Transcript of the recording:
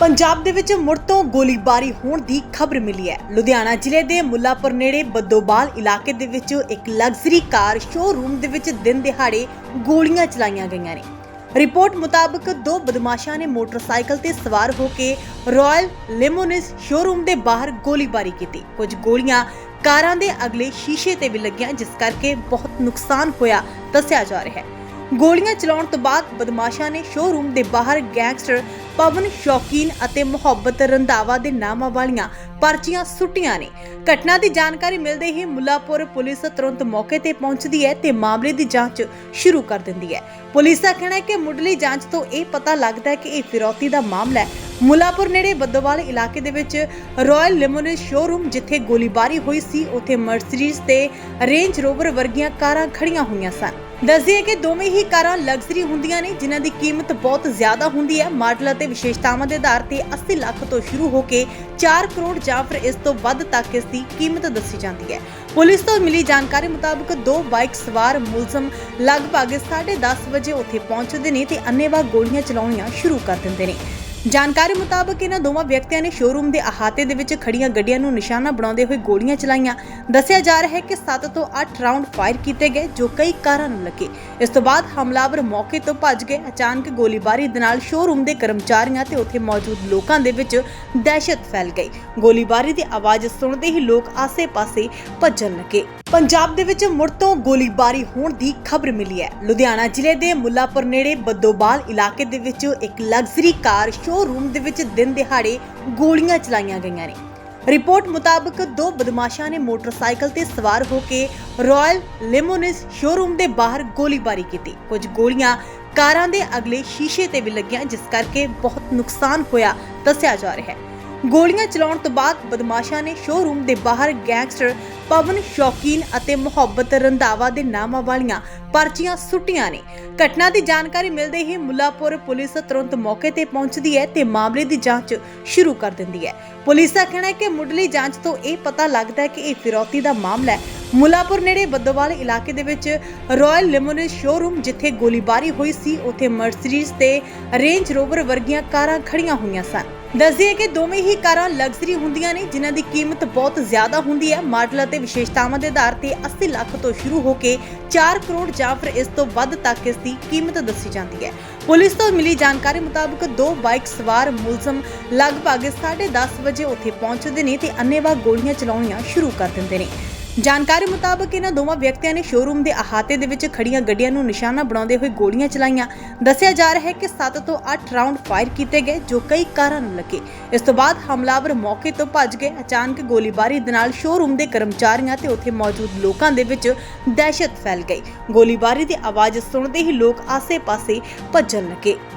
ਪੰਜਾਬ ਦੇ ਵਿੱਚ ਮੁੜ ਤੋਂ ਗੋਲੀਬਾਰੀ ਹੋਣ ਦੀ ਖਬਰ ਮਿਲੀ ਹੈ। ਲੁਧਿਆਣਾ ਜ਼ਿਲ੍ਹੇ ਦੇ ਮੁੱਲਾਪੁਰ ਨੇੜੇ ਬੱਦੋਬਾਲ ਇਲਾਕੇ ਦੇ ਵਿੱਚ ਇੱਕ ਲਗਜ਼ਰੀ ਕਾਰ ਸ਼ੋਰੂਮ ਦੇ ਵਿੱਚ ਦਿਨ ਦਿਹਾੜੇ ਗੋਲੀਆਂ ਚਲਾਈਆਂ ਗਈਆਂ ਨੇ। ਰਿਪੋਰਟ ਮੁਤਾਬਕ ਦੋ ਬਦਮਾਸ਼ਾਂ ਨੇ ਮੋਟਰਸਾਈਕਲ ਤੇ ਸਵਾਰ ਹੋ ਕੇ ਰਾਇਲ ਲਿਮੋਨਿਸ ਸ਼ੋਰੂਮ ਦੇ ਬਾਹਰ ਗੋਲੀਬਾਰੀ ਕੀਤੀ। ਕੁਝ ਗੋਲੀਆਂ ਕਾਰਾਂ ਦੇ ਅਗਲੇ ਸ਼ੀਸ਼ੇ ਤੇ ਵੀ ਲੱਗੀਆਂ, ਜਿਸ ਕਰਕੇ ਬਹੁਤ ਨੁਕਸਾਨ ਹੋਇਆ ਦੱਸਿਆ ਜਾ ਰਿਹਾ ਹੈ। ਗੋਲੀਆਂ ਚਲਾਉਣ ਤੋਂ ਬਾਅਦ ਬਦਮਾਸ਼ਾਂ ਨੇ ਸ਼ੋਰੂਮ ਦੇ ਬਾਹਰ ਗੈਂਗਸਟਰ ਪਵਨ, ਸ਼ੌਕੀਨ ਅਤੇ ਮੁਹੱਬਤ ਰੰਧਾਵਾ ਦੇ ਨਾਮਾਂ ਵਾਲੀਆਂ ਪਰਚੀਆਂ ਸੁੱਟੀਆਂ ਨੇ। ਘਟਨਾ ਦੀ ਜਾਣਕਾਰੀ ਮਿਲਦੇ ਹੀ ਮੁੱਲਾਪੁਰ ਪੁਲਿਸ ਤੁਰੰਤ ਮੌਕੇ ਤੇ ਪਹੁੰਚਦੀ ਹੈ ਤੇ ਮਾਮਲੇ ਦੀ ਜਾਂਚ ਸ਼ੁਰੂ ਕਰ ਦਿੰਦੀ ਹੈ। ਪੁਲਿਸ ਦਾ ਕਹਿਣਾ ਹੈ ਕਿ ਮੁੱਢਲੀ ਜਾਂਚ ਤੋਂ ਇਹ ਪਤਾ ਲੱਗਦਾ ਹੈ ਕਿ ਇਹ ਫਿਰੌਤੀ ਦਾ ਮਾਮਲਾ ਹੈ। ਮੁੱਲਾਪੁਰ ਨੇੜੇ ਬੱਦੋਵਾਲ ਇਲਾਕੇ ਦੇ ਵਿੱਚ ਰਾਇਲ ਲਿਮੋਨਿਸ ਸ਼ੋਰੂਮ ਜਿੱਥੇ ਗੋਲੀਬਾਰੀ ਹੋਈ ਸੀ, ਉੱਥੇ ਮਰਸੀਡੀਜ਼ ਤੇ ਰੇਂਜ ਰੋਵਰ ਵਰਗੀਆਂ ਕਾਰਾਂ ਖੜੀਆਂ ਹੋਈਆਂ ਸਨ। ਦੱਸਦੀਏ ਕਿ ਦੋਵੇਂ ਹੀ ਕਾਰਾਂ ਲਗਜ਼ਰੀ ਹੁੰਦੀਆਂ ਨੇ, ਜਿਨ੍ਹਾਂ ਦੀ ਕੀਮਤ ਬਹੁਤ ਜ਼ਿਆਦਾ ਹੁੰਦੀ ਹੈ। ਮਾਡਲ ਅਤੇ ਵਿਸ਼ੇਸ਼ਤਾਵਾਂ ਦੇ ਆਧਾਰ ਤੇ 80 ਲੱਖ ਤੋਂ ਸ਼ੁਰੂ ਹੋ ਕੇ 4 ਕਰੋੜ ਜਾਂ ਫਿਰ ਇਸ ਤੋਂ ਵੱਧ ਤੱਕ ਇਸ ਦੀ ਕੀਮਤ ਦੱਸੀ ਜਾਂਦੀ ਹੈ। ਪੁਲਿਸ ਤੋਂ ਮਿਲੀ ਜਾਣਕਾਰੀ ਮੁਤਾਬਕ ਦੋ ਬਾਈਕ ਸਵਾਰ ਮੁਲਜ਼ਮ ਲਗਭਗ 10:30 ਵਜੇ ਉੱਥੇ ਪਹੁੰਚਦੇ ਨੇ ਤੇ ਅੰਨੇਵਾਹ ਗੋਲੀਆਂ ਚਲਾਉਣੀਆਂ ਸ਼ੁਰੂ ਕਰ ਦਿੰਦੇ ਨੇ। ਜਾਣਕਾਰੀ ਮੁਤਾਬਕ ਇਹਨਾਂ ਦੋਵਾਂ ਵਿਅਕਤੀਆਂ ਨੇ ਸ਼ੋਰੂਮ ਦੇ ਅਹਾਤੇ ਦੇ ਵਿੱਚ ਖੜੀਆਂ ਗੱਡੀਆਂ ਨੂੰ ਨਿਸ਼ਾਨਾ ਬਣਾਉਂਦੇ ਹੋਏ ਗੋਲੀਆਂ ਚਲਾਈਆਂ। ਦੱਸਿਆ ਜਾ ਰਿਹਾ ਹੈ ਕਿ 7 ਤੋਂ 8 ਰਾਉਂਡ ਫਾਇਰ ਕੀਤੇ ਗਏ, ਜੋ ਕਈ ਕਾਰਾਂ ਨੂੰ ਲੱਗੇ। ਇਸ ਤੋਂ ਬਾਅਦ ਹਮਲਾਵਰ ਮੌਕੇ ਤੋਂ ਭੱਜ ਗਏ। ਅਚਾਨਕ ਗੋਲੀਬਾਰੀ ਦੇ ਨਾਲ ਸ਼ੋਰੂਮ ਦੇ ਕਰਮਚਾਰੀਆਂ ਤੇ ਉੱਥੇ ਮੌਜੂਦ ਲੋਕਾਂ ਦੇ ਵਿੱਚ ਦਹਿਸ਼ਤ ਫੈਲ ਗਈ। ਗੋਲੀਬਾਰੀ ਦੀ ਆਵਾਜ਼ ਸੁਣਦੇ ਹੀ ਲੋਕ ਆਸੇ-ਪਾਸੇ ਭੱਜਣ ਲੱਗੇ। ਪੰਜਾਬ ਦੇ ਵਿੱਚ ਮੁੜ ਤੋਂ ਗੋਲੀਬਾਰੀ ਹੋਣ ਦੀ ਖਬਰ ਮਿਲੀ ਹੈ। ਲੁਧਿਆਣਾ ਜ਼ਿਲ੍ਹੇ ਦੇ ਮੁੱਲਾਪੁਰ ਨੇੜੇ ਬੱਦੋਬਾਲ ਇਲਾਕੇ ਦੇ ਵਿੱਚ ਇੱਕ ਲਗਜ਼ਰੀ ਕਾਰ ਸ਼ੋਰੂਮ ਦੇ ਵਿੱਚ ਦਿਨ ਦਿਹਾੜੇ ਗੋਲੀਆਂ ਚਲਾਈਆਂ ਗਈਆਂ ਨੇ। ਰਿਪੋਰਟ ਮੁਤਾਬਕ ਦੋ ਬਦਮਾਸ਼ਾਂ ਨੇ ਮੋਟਰਸਾਈਕਲ ਤੇ ਸਵਾਰ ਹੋ ਕੇ ਰਾਇਲ ਲਿਮੋਨਿਸ ਸ਼ੋਰੂਮ ਦੇ ਬਾਹਰ ਗੋਲੀਬਾਰੀ ਕੀਤੀ। ਕੁਝ ਗੋਲੀਆਂ ਕਾਰਾਂ ਦੇ ਅਗਲੇ ਸ਼ੀਸ਼ੇ ਤੇ ਵੀ ਲੱਗੀਆਂ, ਜਿਸ ਕਰਕੇ ਬਹੁਤ ਨੁਕਸਾਨ ਹੋਇਆ ਦੱਸਿਆ ਜਾ ਰਿਹਾ ਹੈ। ਗੋਲੀਆਂ ਚਲਾਉਣ ਤੋਂ ਬਾਅਦ ਬਦਮਾਸ਼ਾਂ ਨੇ ਸ਼ੋਰੂਮ ਦੇ ਬਾਹਰ ਗੈਂਗਸਟਰ ਪਵਨ, ਸ਼ੌਕੀਨ ਅਤੇ ਮੁਹੱਬਤ ਰੰਧਾਵਾ ਦੇ ਨਾਮਾਂ ਵਾਲੀਆਂ ਪਰਚੀਆਂ ਸੁੱਟੀਆਂ ਨੇ। ਘਟਨਾ ਦੀ ਜਾਣਕਾਰੀ ਮਿਲਦੇ ਹੀ ਮੁੱਲਾਪੁਰ ਪੁਲਿਸ ਤੁਰੰਤ ਮੌਕੇ ਤੇ ਪਹੁੰਚਦੀ ਹੈ ਤੇ ਮਾਮਲੇ ਦੀ ਜਾਂਚ ਸ਼ੁਰੂ ਕਰ ਦਿੰਦੀ ਹੈ। ਪੁਲਿਸ ਦਾ ਕਹਿਣਾ ਹੈ ਕਿ ਮੁੱਢਲੀ ਜਾਂਚ ਤੋਂ ਇਹ ਪਤਾ ਲੱਗਦਾ ਹੈ ਕਿ ਇਹ ਫਿਰੌਤੀ ਦਾ ਮਾਮਲਾ ਹੈ। ਮੁੱਲਾਪੁਰ ਨੇੜੇ ਬੱਦੋਵਾਲ ਇਲਾਕੇ ਦੇ ਵਿੱਚ ਰਾਇਲ ਲਿਮੋਨਿਸ ਸ਼ੋਰੂਮ ਜਿੱਥੇ ਗੋਲੀਬਾਰੀ ਹੋਈ ਸੀ, ਉੱਥੇ ਮਰਸੀਡੀਜ਼ ਤੇ ਰੇਂਜ ਰੋਵਰ ਵਰਗੀਆਂ ਕਾਰਾਂ ਖੜੀਆਂ ਹੋਈਆਂ ਸਨ। ਦੱਸਦੀਏ ਕਿ ਦੋਵੇਂ ਹੀ ਕਾਰਾਂ ਲਗਜ਼ਰੀ ਹੁੰਦੀਆਂ ਨੇ, ਜਿਨ੍ਹਾਂ ਦੀ ਕੀਮਤ ਬਹੁਤ ਜ਼ਿਆਦਾ ਹੁੰਦੀ ਹੈ। ਮਾਡਲ ਅਤੇ ਵਿਸ਼ੇਸ਼ਤਾਵਾਂ ਦੇ ਆਧਾਰ ਤੇ 80 ਲੱਖ ਤੋਂ ਸ਼ੁਰੂ ਹੋ ਕੇ 4 ਕਰੋੜ ਜਾਂ ਫਿਰ ਇਸ ਤੋਂ ਵੱਧ ਤੱਕ ਇਸ ਦੀ ਕੀਮਤ ਦੱਸੀ ਜਾਂਦੀ ਹੈ। ਪੁਲਿਸ ਤੋਂ ਮਿਲੀ ਜਾਣਕਾਰੀ ਮੁਤਾਬਕ ਦੋ ਬਾਈਕ ਸਵਾਰ ਮੁਲਜ਼ਮ ਲਗਭਗ 10:30 ਵਜੇ ਉੱਥੇ ਪਹੁੰਚਦੇ ਨੇ ਤੇ ਅੰਨੇਵਾਹ ਗੋਲੀਆਂ ਚਲਾਉਣੀਆਂ ਸ਼ੁਰੂ ਕਰ ਦਿੰਦੇ ਨੇ। ਜਾਣਕਾਰੀ ਮੁਤਾਬਕ ਇਹਨਾਂ ਦੋਵਾਂ ਵਿਅਕਤੀਆਂ ਨੇ ਸ਼ੋਰੂਮ ਦੇ ਅਹਾਤੇ ਦੇ ਵਿੱਚ ਖੜੀਆਂ ਗੱਡੀਆਂ ਨੂੰ ਨਿਸ਼ਾਨਾ ਬਣਾਉਂਦੇ ਹੋਏ ਗੋਲੀਆਂ ਚਲਾਈਆਂ। ਦੱਸਿਆ ਜਾ ਰਿਹਾ ਹੈ ਕਿ 7 ਤੋਂ 8 ਰਾਉਂਡ ਫਾਇਰ ਕੀਤੇ ਗਏ, ਜੋ ਕਈ ਕਾਰਾਂ ਨੂੰ ਲੱਗੇ। ਇਸ ਤੋਂ ਬਾਅਦ ਹਮਲਾਵਰ ਮੌਕੇ ਤੋਂ ਭੱਜ ਗਏ। ਅਚਾਨਕ ਗੋਲੀਬਾਰੀ ਦੇ ਨਾਲ ਸ਼ੋਰੂਮ ਦੇ ਕਰਮਚਾਰੀਆਂ ਤੇ ਉੱਥੇ ਮੌਜੂਦ ਲੋਕਾਂ ਦੇ ਵਿੱਚ ਦਹਿਸ਼ਤ ਫੈਲ ਗਈ। ਗੋਲੀਬਾਰੀ ਦੀ ਆਵਾਜ਼ ਸੁਣਦੇ ਹੀ ਲੋਕ ਆਸੇ-ਪਾਸੇ ਭੱਜਣ ਲੱਗੇ।